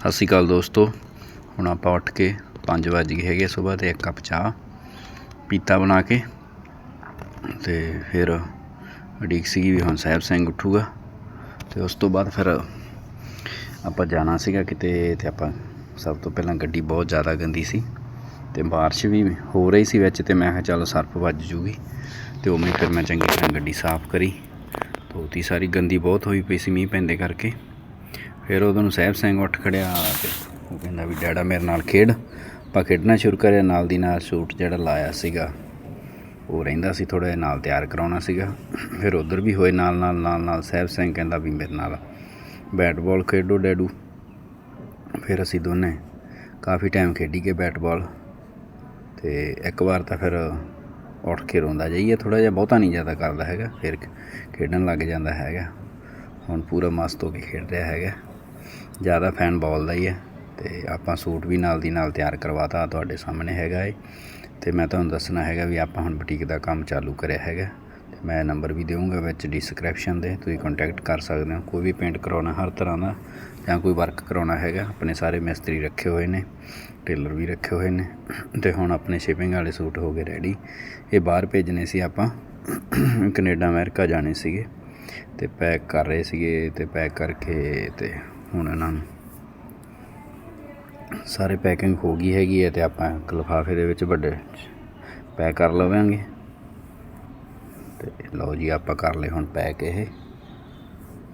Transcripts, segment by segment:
ਸਤਿ ਸ਼੍ਰੀ ਅਕਾਲ ਦੋਸਤੋ। ਹੁਣ ਆਪਾਂ ਉੱਠ ਕੇ 5 ਵਜ ਗਏ ਹੈਗੇ ਸਵੇਰ ਤੇ ਇੱਕ ਕੱਪ ਚਾਹ, ਪੀਤਾ ਬਣਾ ਕੇ ਤੇ ਫਿਰ ਉਡੀਕ ਸੀਗੀ ਵੀ ਹੁਣ ਸਾਹਿਬ ਸਿੰਘ ਉੱਠੂਗਾ ਤੇ ਉਸ ਤੋਂ ਬਾਅਦ ਫਿਰ ਆਪਾਂ ਜਾਣਾ ਸੀਗਾ ਕਿਤੇ ਤੇ ਆਪਾਂ ਸਭ ਤੋਂ ਪਹਿਲਾਂ ਗੱਡੀ ਬਹੁਤ ਜ਼ਿਆਦਾ ਗੰਦੀ ਸੀ ਤੇ ਬਾਰਿਸ਼ ਵੀ ਹੋ ਰਹੀ ਸੀ ਵਿੱਚ ਤੇ ਮੈਂ ਕਿਹਾ ਚੱਲ ਸਰਫ ਵੱਜ ਜੂਗੀ ਤੇ ਉਵੇਂ ਫਿਰ ਮੈਂ ਚੰਗੀ ਤਰ੍ਹਾਂ ਗੱਡੀ ਸਾਫ਼ ਕਰੀ। ਧੋਤੀ ਸਾਰੀ ਗੰਦੀ ਬਹੁਤ ਹੋਈ ਪਈ ਸੀ ਮੀਂਹ ਪੈਂਦੇ ਕਰਕੇ। ਫਿਰ ਉਦੋਂ ਨੂੰ ਸਾਹਿਬ ਸਿੰਘ ਉੱਠ ਖੜਿਆ ਤੇ ਉਹ ਕਹਿੰਦਾ ਵੀ ਡੈਡਾ ਮੇਰੇ ਨਾਲ ਖੇਡ। ਆਪਾਂ ਖੇਡਣਾ ਸ਼ੁਰੂ ਕਰਿਆ, ਨਾਲ ਦੀ ਨਾਲ ਸ਼ੂਟ ਜਿਹੜਾ ਲਾਇਆ ਸੀਗਾ, ਉਹ ਰਹਿੰਦਾ ਸੀ ਥੋੜਾ ਜਿਹਾ, ਨਾਲ ਤਿਆਰ ਕਰਾਉਣਾ ਸੀਗਾ। ਫਿਰ ਉਧਰ ਵੀ ਹੋਏ ਨਾਲ ਨਾਲ ਨਾਲ ਨਾਲ ਸਾਹਿਬ ਸਿੰਘ ਕਹਿੰਦਾ ਵੀ ਮੇਰੇ ਨਾਲ ਬੈਟ ਬਾਲ ਖੇਡੋ ਡੈਡੂ। ਫਿਰ ਅਸੀਂ ਦੋਨੇ ਕਾਫੀ ਟਾਈਮ ਖੇਡੀ ਗਏ ਬੈਟ ਬਾਲ ਤੇ ਇੱਕ ਵਾਰ ਤਾਂ ਫਿਰ ਉੱਠ ਕੇ ਰੋਂਦਾ ਜਾਈਏ ਥੋੜਾ ਜਿਹਾ ਬਹੁਤਾ ਨਹੀਂ ਜ਼ਿਆਦਾ ਕਰਦਾ ਹੈਗਾ, ਫਿਰ ਖੇਡਣ ਲੱਗ ਜਾਂਦਾ ਹੈਗਾ। ਹੁਣ ਪੂਰਾ ਮਸਤ ਹੋ ਕੇ ਖੇਡ ਰਿਹਾ ਹੈਗਾ। ਜ਼ਿਆਦਾ ਫੈਨ ਬਾਲ ਦਾ ਹੀ ਹੈ ਤੇ ਆਪਾਂ ਸੂਟ ਵੀ ਨਾਲ ਦੀ ਨਾਲ ਤਿਆਰ ਕਰਵਾਤਾ ਤੁਹਾਡੇ ਸਾਹਮਣੇ ਹੈਗਾ ਏ ਤੇ ਮੈਂ ਤੁਹਾਨੂੰ ਦੱਸਣਾ ਹੈਗਾ ਵੀ ਆਪਾਂ ਹੁਣ ਬੁਟੀਕ ਦਾ ਕੰਮ ਚਾਲੂ ਕਰਿਆ ਹੈਗਾ। ਤੇ ਮੈਂ ਨੰਬਰ ਵੀ ਦੇਵਾਂਗਾ ਵਿੱਚ ਡਿਸਕ੍ਰਿਪਸ਼ਨ ਦੇ, ਤੁਸੀਂ ਕੰਟੈਕਟ ਕਰ ਸਕਦੇ ਹੋ। ਕੋਈ ਵੀ ਪੇਂਟ ਕਰਾਉਣਾ ਹਰ ਤਰ੍ਹਾਂ ਦਾ ਜਾਂ ਕੋਈ ਵਰਕ ਕਰਾਉਣਾ ਹੈਗਾ, ਆਪਣੇ ਸਾਰੇ ਮਿਸਤਰੀ ਰੱਖੇ ਹੋਏ ਨੇ ਟੇਲਰ ਵੀ ਰੱਖੇ ਹੋਏ ਨੇ। ਤੇ ਹੁਣ ਆਪਣੇ ਸ਼ਿਪਿੰਗ ਵਾਲੇ ਸੂਟ ਹੋ ਗਏ ਰੈਡੀ ਇਹ ਬਾਹਰ ਭੇਜਣੇ ਸੀ ਆਪਾਂ, ਕੈਨੇਡਾ, ਅਮਰੀਕਾ ਜਾਣੇ ਸੀਗੇ। ਤੇ ਪੈਕ ਕਰ ਰਹੇ ਸੀਗੇ ਤੇ ਪੈਕ ਕਰਕੇ ਤੇ ਹੁਣ ਇਹਨਾਂ ਨੂੰ। ਸਾਰੇ ਪੈਕਿੰਗ ਹੋ ਗਈ ਹੈਗੀ ਹੈ ਤੇ ਆਪਾਂ ਇੱਕ ਲਿਫਾਫੇ ਦੇ ਵਿੱਚ ਵੱਡੇ ਪੈਕ ਕਰ ਲਵਾਂਗੇ। ਤੇ ਲਓ ਜੀ, ਆਪਾਂ ਕਰ ਲਏ ਹੁਣ ਪੈਕ ਇਹ।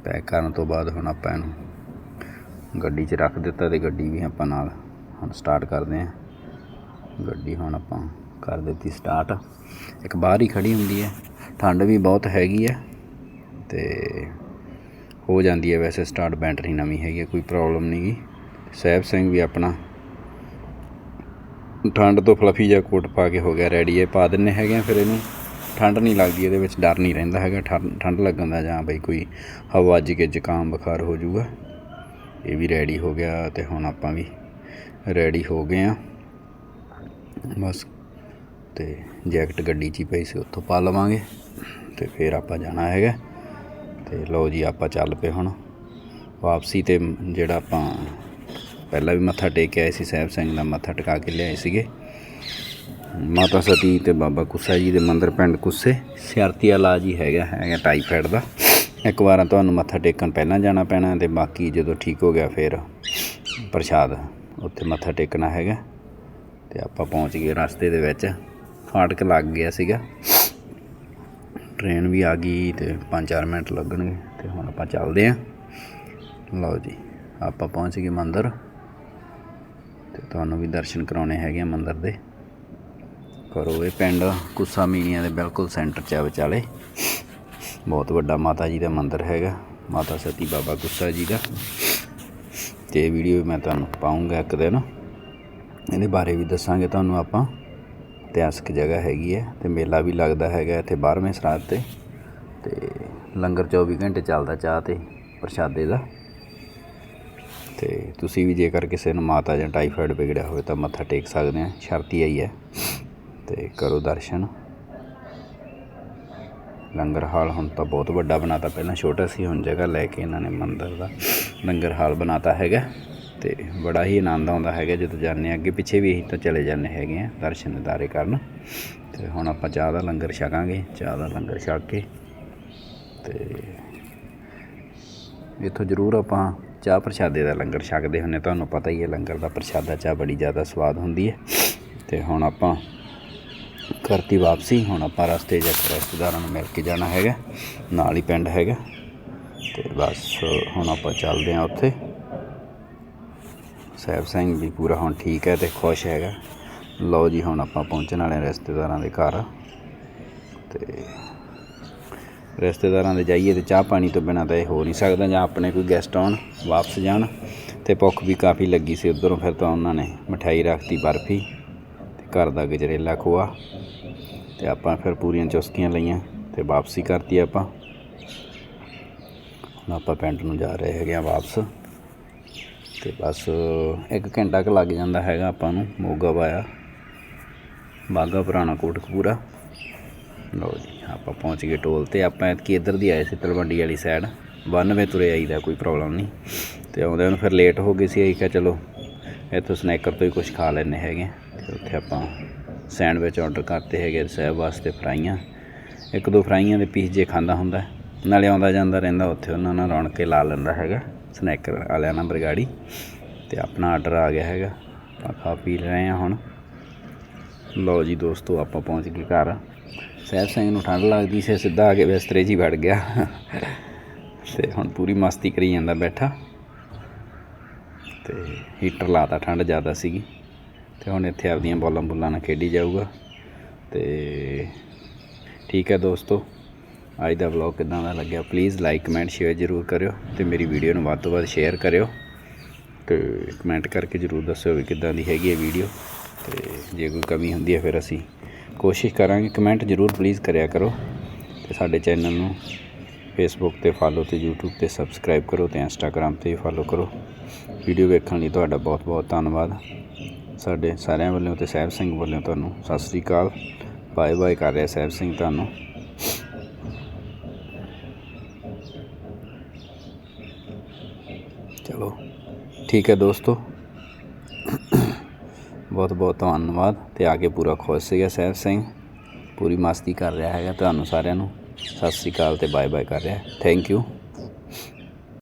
ਪੈਕ ਕਰਨ ਤੋਂ ਬਾਅਦ ਹੁਣ ਆਪਾਂ ਇਹਨੂੰ ਗੱਡੀ 'ਚ ਰੱਖ ਦਿੱਤਾ ਤੇ ਗੱਡੀ ਵੀ ਆਪਾਂ ਨਾਲ ਹੁਣ ਸਟਾਰਟ ਕਰਦੇ ਹਾਂ। ਗੱਡੀ ਹੁਣ ਆਪਾਂ ਕਰ ਦਿੱਤੀ ਸਟਾਰਟ ਇੱਕ ਬਾਹਰ ਹੀ ਖੜੀ ਹੁੰਦੀ ਹੈ। ਠੰਡ ਵੀ ਬਹੁਤ ਹੈਗੀ ਹੈ ਤੇ ਹੋ ਜਾਂਦੀ ਹੈ ਵੈਸੇ ਸਟਾਰਟ ਬੈਟਰੀ ਨਵੀਂ ਹੈਗੀ ਹੈ, ਕੋਈ ਪ੍ਰੋਬਲਮ ਨਹੀਂ ਗੀ। ਸਹਿਬ ਸਿੰਘ ਵੀ ਆਪਣਾ ਠੰਡ ਤੋਂ ਫਲਫੀ ਜਿਹਾ ਕੋਟ ਪਾ ਕੇ ਹੋ ਗਿਆ ਰੈਡੀ ਹੈ। ਪਾ ਦਿੰਨੇ ਹੈਗੇ ਆ ਫਿਰ ਇਹਨੂੰ। ਠੰਡ ਨਹੀਂ ਲੱਗਦੀ, ਇਹਦੇ ਵਿੱਚ ਡਰ ਨਹੀਂ ਰਹਿੰਦਾ ਹੈਗਾ। ਠੰਡ ਠੰਡ ਲੱਗਣ ਦਾ ਜਾਂ ਬਈ ਕੋਈ ਹਵਾ ਅੱਜ ਕੇ ਜ਼ੁਕਾਮ ਬੁਖਾਰ ਹੋ ਜਾਊਗਾ। ਇਹ ਵੀ ਰੈਡੀ ਹੋ ਗਿਆ ਤੇ ਹੁਣ ਆਪਾਂ ਵੀ ਰੈਡੀ ਹੋ ਗਏ ਆ ਬਸ ਤੇ ਜੈਕਟ ਗੱਡੀ 'ਚ ਹੀ ਪਈ ਸੀ, ਉੱਥੋਂ ਪਾ ਲਵਾਂਗੇ ਤੇ ਫਿਰ ਆਪਾਂ ਜਾਣਾ ਹੈਗਾ। ਤੇ ਲਓ ਜੀ, ਆਪਾਂ ਚੱਲ ਪਏ ਹੁਣ। ਵਾਪਸੀ ਤੇ ਜਿਹੜਾ ਆਪਾਂ ਪਹਿਲਾਂ ਵੀ ਮੱਥਾ ਟੇਕ ਕੇ ਆਏ ਸੀ ਸਾਹਿਬ ਸਿੰਘ ਦਾ ਮੱਥਾ ਟਿਕਾ ਕੇ ਲਿਆਏ ਸੀਗੇ। ਮਾਤਾ ਸਤੀ ਤੇ ਬਾਬਾ ਕੁੱਸਾ ਜੀ ਦੇ ਮੰਦਰ ਪਿੰਡ ਕੁੱਸੇ, ਸਿਆਰਤੀ ਇਲਾਜ ਹੀ ਹੈਗਾ ਹੈਗਾ ਟਾਈਫਾਇਡ ਦਾ। ਇੱਕ ਵਾਰ ਤੁਹਾਨੂੰ ਮੱਥਾ ਟੇਕਣ ਪਹਿਲਾਂ ਜਾਣਾ ਪੈਣਾ ਤੇ ਬਾਕੀ ਜਦੋਂ ਠੀਕ ਹੋ ਗਿਆ ਫਿਰ ਪ੍ਰਸ਼ਾਦ ਉੱਥੇ ਮੱਥਾ ਟੇਕਣਾ ਹੈਗਾ। ਤੇ ਆਪਾਂ ਪਹੁੰਚ ਗਏ ਰਸਤੇ ਦੇ ਵਿੱਚ। ਫਾਟਕ ਲੱਗ ਗਿਆ ਸੀਗਾ। ਟ੍ਰੇਨ ਵੀ ਆ ਗਈ ਤੇ 5-4 ਮਿੰਟ ਲੱਗਣਗੇ ਤੇ ਹੁਣ ਆਪਾਂ ਚੱਲਦੇ ਆਂ ਲਓ ਜੀ, ਆਪਾਂ ਪਹੁੰਚ ਗਏ ਮੰਦਰ ਤੇ ਤੁਹਾਨੂੰ ਵੀ ਦਰਸ਼ਨ ਕਰਾਉਣੇ ਹੈਗੇ ਆ ਮੰਦਰ ਦੇ। ਕਰੋ ਇਹ ਪਿੰਡ ਕੁੱਸਾ ਮੀਨੀਆਂ ਦੇ ਬਿਲਕੁਲ ਸੈਂਟਰ 'ਚ ਆ ਵਿਚਾਲੇ। ਬਹੁਤ ਵੱਡਾ ਮਾਤਾ ਜੀ ਦਾ ਮੰਦਿਰ ਹੈਗਾ, ਮਾਤਾ ਸਤੀ ਬਾਬਾ ਗੁੱਸਾ ਜੀ ਦਾ। ਤੇ ਇਹ ਵੀਡੀਓ ਮੈਂ ਤੁਹਾਨੂੰ ਪਾਉਂਗਾ ਇੱਕ ਦਿਨ। ਇਹਦੇ ਬਾਰੇ ਵੀ ਦੱਸਾਂਗੇ ਤੁਹਾਨੂੰ ਆਪਾਂ। ਇਤਿਹਾਸਕ ਜਗ੍ਹਾ ਹੈਗੀ ਹੈ ਅਤੇ ਮੇਲਾ ਵੀ ਲੱਗਦਾ ਹੈਗਾ ਇੱਥੇ 12ਵੇਂ ਸਰਾਧ ਤੇ। ਅਤੇ ਲੰਗਰ 24 ਘੰਟੇ ਚੱਲਦਾ ਚਾਹ ਤੇ, ਪ੍ਰਸ਼ਾਦੇ ਦਾ। ਅਤੇ ਤੁਸੀਂ ਵੀ ਜੇਕਰ ਕਿਸੇ ਨੂੰ ਮਾਤਾ ਜਾਂ ਟਾਈਫਾਇਡ ਵਿਗੜਿਆ ਹੋਵੇ ਤਾਂ ਮੱਥਾ ਟੇਕ ਸਕਦੇ ਆ, ਸ਼ਰਤੀ ਆਈ ਹੈ। ਅਤੇ ਕਰੋ ਦਰਸ਼ਨ। ਲੰਗਰ ਹਾਲ ਹੁਣ ਤਾਂ ਬਹੁਤ ਵੱਡਾ ਬਣਾਤਾ, ਪਹਿਲਾਂ ਛੋਟਾ ਸੀ, ਹੁਣ ਜਗ੍ਹਾ ਲੈ ਕੇ ਇਹਨਾਂ ਨੇ ਮੰਦਰ ਦਾ ਲੰਗਰ ਹਾਲ ਬਣਾਤਾ ਹੈਗਾ। ਤੇ ਬੜਾ ਹੀ ਆਨੰਦ ਆਉਂਦਾ ਹੈਗਾ ਜਦੋਂ ਜਾਂਦੇ ਹਾਂ। ਅੱਗੇ ਪਿੱਛੇ ਵੀ ਅਸੀਂ ਤਾਂ ਚਲੇ ਜਾਂਦੇ ਹੈਗੇ ਆ ਦਰਸ਼ਨ ਦਿਦਾਰੇ ਕਰਨ। ਤੇ ਹੁਣ ਆਪਾਂ ਚਾਹ ਦਾ ਲੰਗਰ ਛਕਾਂਗੇ, ਚਾਹ ਦਾ ਲੰਗਰ ਛਕ ਕੇ ਤੇ ਇੱਥੋਂ ਜ਼ਰੂਰ ਆਪਾਂ ਚਾਹ ਪ੍ਰਸ਼ਾਦੇ ਦਾ ਲੰਗਰ ਛਕਦੇ ਹੁੰਨੇ ਤੁਹਾਨੂੰ ਪਤਾ ਹੀ ਹੈ, ਲੰਗਰ ਦਾ ਪ੍ਰਸ਼ਾਦਾ ਚਾਹ ਬੜੀ ਜ਼ਿਆਦਾ ਸਵਾਦ ਹੁੰਦੀ ਹੈ। ਤੇ ਹੁਣ ਆਪਾਂ ਕਰਤੀ ਵਾਪਸੀ, ਹੁਣ ਆਪਾਂ ਰਸਤੇ 'ਚ ਇੱਕ ਰਿਸ਼ਤੇਦਾਰਾਂ ਨੂੰ ਮਿਲ ਕੇ ਜਾਣਾ ਹੈਗਾ, ਨਾਲ ਹੀ ਪਿੰਡ ਹੈਗਾ। ਤੇ ਬਸ ਹੁਣ ਆਪਾਂ ਚੱਲਦੇ ਹਾਂ ਉੱਥੇ। ਸਾਹਿਬ ਸਿੰਘ ਵੀ ਪੂਰਾ ਹੁਣ ਠੀਕ ਹੈ ਤੇ ਖੁਸ਼ ਹੈਗਾ। ਲਓ ਜੀ, ਹੁਣ ਆਪਾਂ ਪਹੁੰਚਣ ਵਾਲੇ ਰਿਸ਼ਤੇਦਾਰਾਂ ਦੇ ਘਰ। ਤੇ ਰਿਸ਼ਤੇਦਾਰਾਂ ਦੇ ਜਾਈਏ ਤੇ ਚਾਹ ਪਾਣੀ ਤੋਂ ਬਿਨਾਂ ਤਾਂ ਇਹ ਹੋ ਨਹੀਂ ਸਕਦਾ, ਜਾਂ ਆਪਣੇ ਕੋਈ ਗੈਸਟ ਆਉਣ, ਵਾਪਸ ਜਾਣ। ਤੇ ਭੁੱਖ ਵੀ ਕਾਫੀ ਲੱਗੀ ਸੀ ਉਧਰੋਂ, ਫਿਰ ਤਾਂ ਉਹਨਾਂ ਨੇ ਮਠਾਈ ਰੱਖਤੀ, ਬਰਫੀ ਤੇ ਘਰ ਦਾ ਗਜਰੇਲਾ ਖੋਆ। ਤੇ ਆਪਾਂ ਫਿਰ ਪੂਰੀਆਂ ਚੁਸਕੀਆਂ ਲਈਆਂ ਤੇ ਵਾਪਸੀ ਕਰਤੀ ਆਪਾਂ। ਹੁਣ ਆਪਾਂ ਪਿੰਡ ਨੂੰ ਜਾ ਰਹੇ ਹੈਗੇ ਆ ਵਾਪਸ। ਤੇ ਬਸ ਇੱਕ ਘੰਟਾ ਕੁ ਲੱਗ ਜਾਂਦਾ ਹੈਗਾ ਆਪਾਂ ਨੂੰ, ਮੋਗਾ ਵਾਇਆ। ਬਾਗਾ ਪੁਰਾਣਾ ਕੋਟਕਪੂਰਾ ਲਓ ਜੀ, ਆਪਾਂ ਪਹੁੰਚ ਗਏ ਟੋਲ ਤੇ। ਆਪਾਂ ਐਤਕੀ ਇੱਧਰ ਦੀ ਆਏ ਸੀ, ਤਲਵੰਡੀ ਵਾਲੀ ਸਾਈਡ 92 ਤੁਰੇ ਆਈਦਾ, ਕੋਈ ਪ੍ਰੋਬਲਮ ਨਹੀਂ। ਤੇ ਆਉਂਦਿਆਂ ਨੂੰ ਫਿਰ ਲੇਟ ਹੋ ਗਈ ਸੀ, ਅਸੀਂ ਕਿਹਾ ਚਲੋ, ਇੱਥੋਂ ਸਨੈਕਰ ਤੋਂ ਹੀ ਕੁਝ ਖਾ ਲੈਣੇ ਹੈਗੇ ਤੇ ਉੱਥੇ ਆਪਾਂ ਸੈਂਡਵਿਚ ਆਰਡਰ ਕਰਤੇ ਹੈਗੇ ਸਾਹਿਬ ਵਾਸਤੇ ਫਰਾਈਆਂ। ਇੱਕ ਦੋ ਫਰਾਈਆਂ ਦੇ ਪੀਸ ਜੇ ਖਾਂਦਾ ਹੁੰਦਾ, ਨਾਲੇ ਆਉਂਦਾ ਜਾਂਦਾ ਰਹਿੰਦਾ ਉੱਥੇ, ਉਹਨਾਂ ਨਾਲ ਰੌਣਕ ਕੇ ਲਾ ਲੈਂਦਾ ਹੈਗਾ। ਸਨੈਕਰ ਵਾਲਿਆਂ ਨਾਲ ਬਰਗਾੜੀ ਤੇ ਆਪਣਾ ਆਰਡਰ ਆ ਗਿਆ ਹੈਗਾ। ਆਪਾਂ ਖਾ ਪੀ ਰਹੇ ਹਾਂ ਹੁਣ। ਲਓ ਜੀ ਦੋਸਤੋ, ਆਪਾਂ ਪਹੁੰਚ ਗਏ ਘਰ। ਸਹਿਬ ਸਿੰਘ ਨੂੰ ਠੰਡ ਲੱਗਦੀ ਸੀ, ਸਿੱਧਾ ਆ ਕੇ ਬਿਸਤਰੇ 'ਚ ਹੀ ਵੜ ਗਿਆ। ਤੇ ਹੁਣ ਪੂਰੀ ਮਸਤੀ ਕਰੀ ਜਾਂਦਾ ਬੈਠਾ। ਤੇ ਹੀਟਰ ਲਾਤਾ ਠੰਡ ਜ਼ਿਆਦਾ ਸੀਗੀ। ਤੇ ਹੁਣ ਇੱਥੇ ਆਪਦੀਆਂ ਬੋਲਾਂ ਬੁੱਲਾਂ ਨਾਲ ਖੇਡੀ ਜਾਊਗਾ। ਤੇ ਠੀਕ ਹੈ ਦੋਸਤੋ। ਅੱਜ ਦਾ ਵਲੌਗ ਕਿਦਾਂ ਦਾ ਲੱਗਿਆ? ਪਲੀਜ਼ ਲਾਈਕ ਕਮੈਂਟ ਸ਼ੇਅਰ ਜ਼ਰੂਰ ਕਰਿਓ ਤੇ ਮੇਰੀ ਵੀਡੀਓ ਨੂੰ ਵੱਧ ਤੋਂ ਵੱਧ ਸ਼ੇਅਰ ਕਰਿਓ ਤੇ ਕਮੈਂਟ ਕਰਕੇ ਜ਼ਰੂਰ ਦੱਸਿਓ ਵੀ ਕਿੱਦਾਂ ਦੀ ਹੈਗੀ ਹੈ ਵੀਡੀਓ ਤੇ ਜੇ ਕੋਈ ਕਮੀ ਹੁੰਦੀ ਹੈ ਫਿਰ ਅਸੀਂ ਕੋਸ਼ਿਸ਼ ਕਰਾਂਗੇ। ਕਮੈਂਟ ਜ਼ਰੂਰ ਪਲੀਜ਼ ਕਰਿਆ ਕਰੋ ਤੇ ਸਾਡੇ ਚੈਨਲ ਨੂੰ ਫੇਸਬੁੱਕ ਤੇ ਫਾਲੋ ਤੇ YouTube ਤੇ ਸਬਸਕ੍ਰਾਈਬ ਕਰੋ ਤੇ ਇੰਸਟਾਗ੍ਰam ਤੇ ਫਾਲੋ ਕਰੋ। ਵੀਡੀਓ ਵੇਖਣ ਲਈ ਤੁਹਾਡਾ ਬਹੁਤ ਬਹੁਤ ਧੰਨਵਾਦ। ਸਾਡੇ ਸਾਰਿਆਂ ਵੱਲੋਂ ਤੇ ਸਹਿਬ ਸਿੰਘ ਵੱਲੋਂ ਤੁਹਾਨੂੰ ਸਤਿ ਸ੍ਰੀ ਅਕਾਲ। ਬਾਏ ਬਾਏ ਕਰ ਰਿਹਾ ਸਹਿਬ ਸਿੰਘ ਤੁਹਾਨੂੰ ਚਲੋ ਠੀਕ ਹੈ ਦੋਸਤੋ। ਬਹੁਤ ਬਹੁਤ ਧੰਨਵਾਦ ਤੇ ਆ ਕੇ ਪੂਰਾ ਖੁਸ਼ ਸੀਗਾ ਸਹਿਬ ਸਿੰਘ। ਪੂਰੀ ਮਸਤੀ ਕਰ ਰਿਹਾ ਹੈਗਾ ਤੁਹਾਨੂੰ ਸਾਰਿਆਂ ਨੂੰ। ਸਤਿ ਸ੍ਰੀ ਅਕਾਲ ਤੇ ਬਾਏ ਬਾਏ ਕਰ ਰਿਹਾ। Thank you